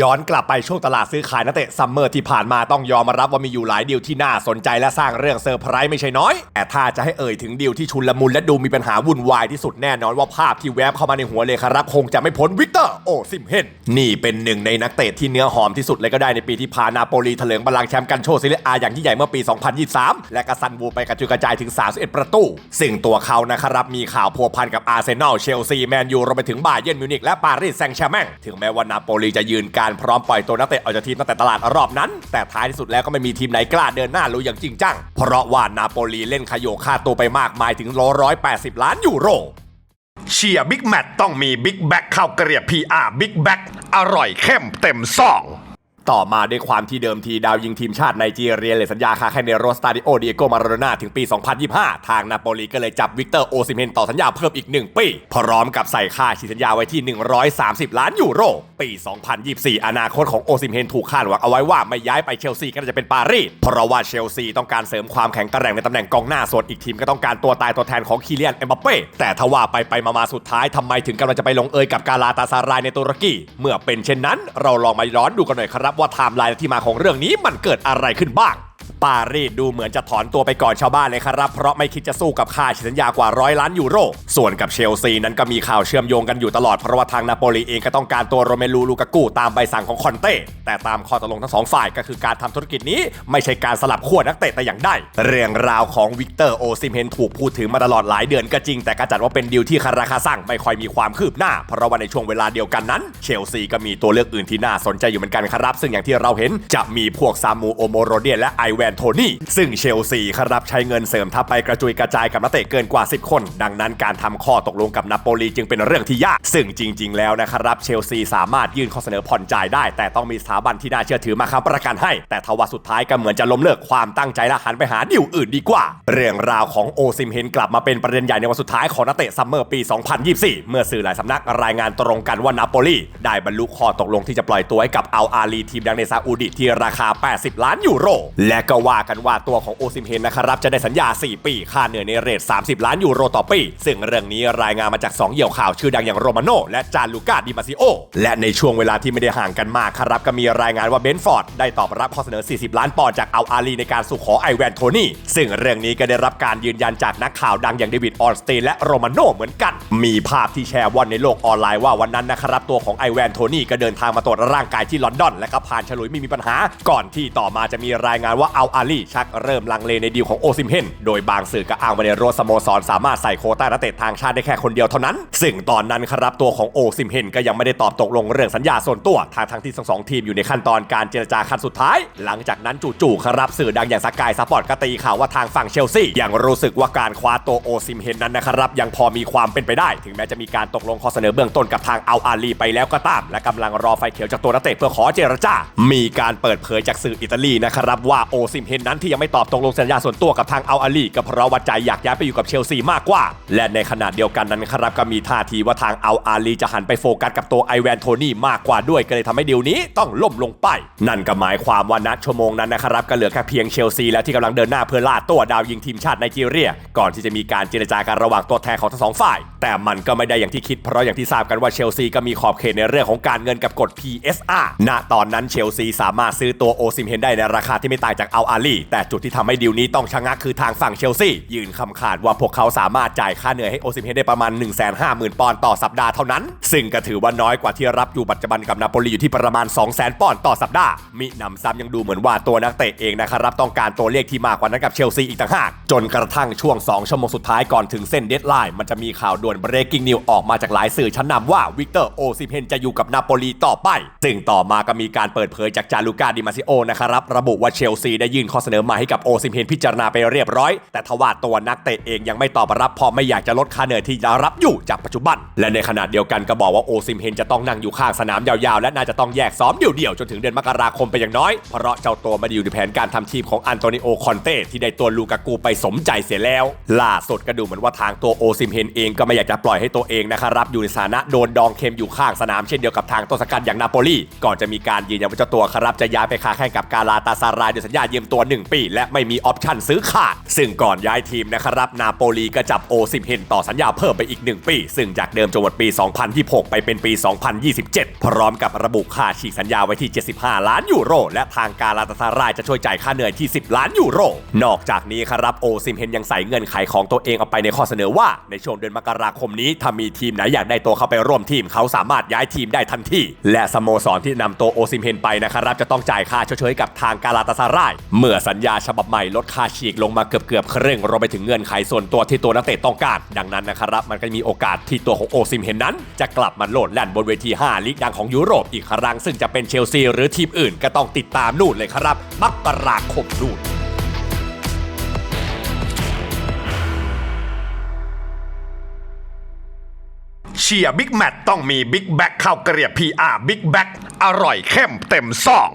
ย้อนกลับไปช่วงตลาดซื้อขายนักเตะซัมเมอร์ที่ผ่านมาต้องยอมรับว่ามีอยู่หลายดีลที่น่าสนใจและสร้างเรื่องเซอร์ไพรส์ไม่ใช่น้อย แต่ถ้าจะให้เอ่ยถึงดีลที่ชุนละมุนและดูมีปัญหาวุ่นวายที่สุดแน่นอนว่าภาพที่แวบเข้ามาในหัวเลยครับคงจะไม่พ้นวิกเตอร์โอซิมเฮนนี่เป็นหนึ่งในนักเตะที่เนื้อหอมที่สุดเลยก็ได้ในปีที่พานนาโปลีเถลิงบัลลังก์แชมป์กันโชซิเลอาอย่างยิ่งใหญ่เมื่อปี 2023 และกระสันวูไปกระจุยกระจายถึง 31 ประตู ซึ่งตัวเขานะครับมีข่าวพัวพันกับอาร์เซนอลเชลซีแมนยูรวมไปถึงบาเยิร์นมิวนิกและปารีสแซงต์แชร์แมงถึงแม้ว่านาโปลีจะยืนการพร้อมปล่อยตัวนักเตะออกจากทีมตั้งแต่ตลาดรอบนั้น แต่ท้ายที่สุดแล้วก็ไม่มีทีมไหนกล้าเดินหน้าลุยอย่างจริงจัง เพราะว่านาโปลีเล่นขยโยค่าตัวไปมากมายถึงร้อยแปดสิบล้านยูโรเชียร์บิ๊กแมตต้องมีบิ๊กแบ็คข้าวเกลียบ PR บิ๊กแบ็คอร่อยเข้มเต็มซอง ต่อมาด้วยความที่เดิมทีดาวยิงทีมชาติไนจีเรียเลยสัญญาคาแค่ในโรสตาดิโอเดียโกมาโรนาถึงปี 2025 ทางนาโปลีก็เลยจับวิกเตอร์โอซิเมนต่อสัญญาเพิ่มอีก 1 ปี พร้อมกับใส่ค่าฉีสัญญาไว้ที่ 130 ล้านยูโร ปี 2024 อนาคตของโอซิเมนถูกคาดหวังเอาไว้ว่าไม่ย้ายไปเชลซีก็จะเป็นปารีสเพราะว่าเชลซีต้องการเสริมความแข็งแกร่งในตำแหน่งกองหน้าส่วนอีกทีมก็ต้องการตัวตายตัวแทนของคีเลียนเอ็มบัปเป้แต่ทว่าไปไปมามาสุดท้ายทำไมถึงกำลังจะไปลงเอยกับกาลาตาซารายในตุรกีเมื่อเป็นเช่นนั้น เราลองมาย้อนดูกันหน่อยครับว่าไทม์ไลน์และที่มาของเรื่องนี้มันเกิดอะไรขึ้นบ้าง ปารีสดูเหมือนจะถอนตัวไปก่อนชาวบ้านเลยครับ เพราะไม่คิดจะสู้กับค่าสัญญากว่าร้อยล้านยูโร ส่วนกับเชลซีนั้นก็มีข่าวเชื่อมโยงกันอยู่ตลอด เพราะว่าทางนาโปลีเองก็ต้องการตัวโรเมลูลูกากูตามใบสั่งของคอนเต้ แต่ตามข้อตกลงทั้งสองฝ่ายก็คือการทำธุรกิจนี้ไม่ใช่การสลับขั้วนักเตะแต่อย่างใดเรื่องราวของวิกเตอร์โอซิมเฮนถูกพูดถึงมาตลอดหลายเดือนก็จริง แต่ก็จัดว่าเป็นดีลที่คาราคาสั่งไม่ค่อยมีความคืบหน้า เพราะว่าในช่วงเวลาเดียวกันนั้น เชลซีก็มีตัวเลือกอื่นที่น่าสนใจอยู่เหมือนกันครับ ซึ่งอย่างที่เราเห็นจะมีพวกซามูโอโมโรเดียและไอแวนโทนี่ ซึ่งเชลซีครับใช้เงินเสริมทัพไปกระจุยกระจายกับนักเตะเกินกว่า 10 คน ดังนั้นการทำข้อตกลงกับนาโปลีจึงเป็นเรื่องที่ยาก ซึ่งจริง ๆ แล้วนะครับเชลซีสามารถยื่นข้อเสนอผ่อนจ่ายได้ แต่ต้องมีสถาบันที่น่าเชื่อถือมาค้ำประกันให้ แต่ทว่าสุดท้ายก็เหมือนจะล้มเลิกความตั้งใจและหันไปหาดิวอื่นดีกว่า เรื่องราวของโอซิมเฮนกลับมาเป็นประเด็นใหญ่ในวันสุดท้ายของนักเตะซัมเมอร์ปี 2024 เมื่อสื่อหลายสำนักรายงานตรงกันว่านาโปลีได้บรรลุข้อตกลงที่จะปล่อยตัวให้กับอัลอาลีทีมดังในซาอุดิที่ราคา 80 ล้านยูโร และก็ว่ากันว่าตัวของโอซิมเฮนนะครับจะได้สัญญา 4 ปี ค่าเหนื่อยในเรท 30 ล้านยูโรต่อปี ซึ่งเรื่องนี้รายงานมาจาก 2 เหยี่ยวข่าวชื่อดังอย่างโรมาโนและจานลูกาดิมาซิโอ และในช่วงเวลาที่ไม่ได้ห่างกันมากครับก็มีรายงานว่าเบนฟอร์ดได้ตอบรับข้อเสนอ 40 ล้านปอนด์จากอัลอาลีในการสู่ขอไอแวนโทนี่ซึ่งเรื่องนี้ก็ได้รับการยืนยันจากนักข่าวดังอย่างเดวิดออนสเตนและโรมาโนเหมือนกัน มีภาพที่แชร์ว่อนในโลกออนไลน์ว่าวันนั้นนะครับตัวของไอแวนโทนี่ก็เดินทางมาตรวจร่างกายที่ลอนดอน และก็ผ่านฉลุยไม่มีปัญหา ก่อนที่ต่อมาจะมีรายงานว่าอัลอาลีชักเริ่มลังเลในดีลของโอซิมเฮนโดยบางสื่อก็อ้างว่าในโรสโมสรสามารถใส่โคต้านักเตะทางชาติได้แค่คนเดียวเท่านั้น ซึ่งตอนนั้นครับตัวของโอซิมเฮนก็ยังไม่ได้ตอบตกลงเรื่องสัญญาส่วนตัวทางทั้งที่ทั้งสองทีมอยู่ในขั้นตอนการเจรจาขั้นสุดท้าย หลังจากนั้นจู่ๆครับสื่อดังอย่างสกายสปอร์ตก็ตีข่าวว่าทางฝั่งเชลซียังรู้สึกว่าการคว้าตัวโอซิมเฮนนั้นนะครับยังพอมีความเป็นไปได้ ถึงแม้จะมีการตกลงข้อเสนอเบื้องต้นกับทางอัลอาลีไปแล้วก็ตาม และกำลังรอไฟเขียวจากตัวนักเตะเพื่อขอเจรจา มีการเปิดเผยจากสื่ออิตาลีนะครับว่าโอซิมเฮนนั้นที่ยังไม่ตอบตกลงสัญญาส่วนตัวกับทางอัลอาลีก็เพราะว่าใจอยากย้ายไปอยู่กับเชลซีมากกว่า และในขณะเดียวกันนั้นครับก็มีท่าทีว่าทางอัลอาลีจะหันไปโฟกัสกับตัวไอแวนโทนี่มากกว่าด้วยก็เลยทำให้ดีลนี้ต้องล่มลงไป นั่นก็หมายความว่านัดชั่วโมงนั้นนะครับก็เหลือแค่เพียงเชลซีแล้วที่กำลังเดินหน้าเพื่อล่าตัวดาวยิงทีมชาติไนจีเรีย ก่อนที่จะมีการเจรจากันระหว่างตัวแทนของทั้งสองฝ่าย แต่มันก็ไม่ได้อย่างที่คิดเพราะอย่างที่ทราบกันว่าเชลซีก็มีขอบเขตในเรื่องของการเงินกับกฎ PSR ณตอนนั้นเชลซีสามารถซื้อตัวโอซิมเฮนได้ในราคาที่ไม่ต่างจากอัลอาลีแต่จุดที่ทำให้ดีลนี้ต้องชะงักคือทางฝั่งเชลซียืนคำขาดว่าพวกเขาสามารถจ่ายค่าเหนื่อยให้โอซิมเฮได้ประมาณ 1 5 0 0 0 0 ปอนด์ต่อสัปดาห์เท่านั้น ซึ่งก็ถือว่าน้อยกว่าที่รับอยู่ปัจจุบันกับนาโปลีอยู่ที่ประมาณ 2 0 0 0 0 0 ปอนด์ต่อสัปดาห์มิหนำซ้ำยังดูเหมือนว่าตัวนักเตะเองนะครับต้องการตัวเลขที่มากกว่านั้นกับเชลซีอีกต่างหากจนกระทั่งช่วง 2 ชั่วโมงสุดท้ายก่อนถึงเส้นเดดไลน์มันจะมีข่าวด่วน breaking news ออกมาจากหลายสื่อชั้นนำว่าวิกเตอร์โอซิมเฮนจะอยู่กับนาโปลีต่อไปซึ่งต่อมาก็มีการเปิดเผยจากจาลูกาดิมาซิโอนะครับระบุว่าเชลซีได้ยื่นข้อเสนอมาให้กับโอซิมเฮนพิจารณาไปเรียบร้อย แต่ทว่าตัวนักเตะเองยังไม่ตอบรับเพราะไม่อยากจะลดค่าเหนื่อยที่จะรับอยู่จากปัจจุบัน และในขณะเดียวกันก็บอกว่าโอซิมเฮนจะต้องนั่งอยู่ข้างสนามยาวๆ และน่าจะต้องแยกซ้อมเดี่ยวๆจนถึงเดือนมกราคมไปอย่างน้อย เพราะเจ้าตัวไมาอยู่ในแผนการทำทีมของอันโตนิโอคอนเต้ที่ได้ตัวลูกากูไปสมใจเสียแล้ว ล่าสุดก็ดูเหมือนว่าทางตัวโอซิมเฮนเองก็ไม่อยากจะปล่อยให้ตัวเองนะครับอยู่ในสถานะโดนดองเค็มอยู่ข้างสนามเช่นเดียวกับทางต้นสังกัดอย่างนาโปลีก่อนจะมีการยืนยันว่าเจ้าตัวครับจะย้ายไปค้าแข่งกับกาลาตาซารายด้วยสัญญายืมตัว 1 ปี และไม่มีออปชั่นซื้อขาด ซึ่งก่อนย้ายทีมนะครับนาโปลีก็จับโอซิมเฮนต่อสัญญาเพิ่มไปอีก 1 ปี ซึ่งจากเดิมจะหมดปี 2026 ไปเป็นปี 2027 พร้อมกับระบุค่าฉีกสัญญาไว้ที่ 75 ล้านยูโร และทางการลาตาซารายจะช่วยจ่ายค่าเหนื่อยที่ 10 ล้านยูโร นอกจากนี้ครับโอซิมเฮนยังใส่เงื่อนไขของตัวเองเอาไปในข้อเสนอว่า ในช่วงเดือนมกราคมนี้ถ้ามีทีมไหนอยากได้ตัวเข้าไปร่วมทีมเขาสามารถย้ายทีมได้ทันทีและสโมสรที่นำตัวโอซิมเฮนไปนะครับจะต้องจ่ายค่าชดเชยกับทางกาลาตาซารายเมื่อสัญญาฉบับใหม่ลดค่าฉีกลงมาเกือบเกือบครึ่งรวมไปถึงเงื่อนไขส่วนตัวที่ตัวนักเตะต้องการ ดังนั้นนะครับ มันก็มีโอกาสที่ตัวของโอซิมเฮนนั้น จะกลับมาโลดแล่นบนเวที 5 ลีกดังของยุโรปอีกครั้งซึ่งจะเป็นเชลซีหรือทีมอื่นก็ต้องติดตามนู่นเลยครับมกราคมนู่นเชียร์บิ๊กแมตต้องมีบิ๊กแบ็คข้าวเกรียบ PR บิ๊กแบ็คอร่อยเข้มเต็มซอง